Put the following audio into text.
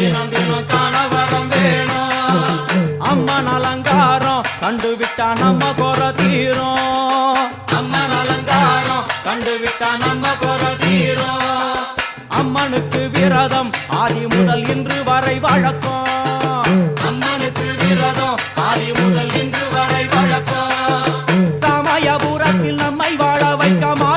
தினம் தினம் கணவரம் வேணும். அம்மன் அலங்காரம் கண்டு விட்டா நம்ம குற தீரும். அம்மன் அலங்காரம் கண்டு விட்டா நம்ம குற தீரும். அம்மனுக்கு விரதம் ஆதி முதல் இன்று வரை வழக்கம். அம்மனுக்கு விரதம் ஆதி முதல் இன்று வரை வழக்கம். சமயபுரத்தில் நம்மை வாழ வைக்கமா?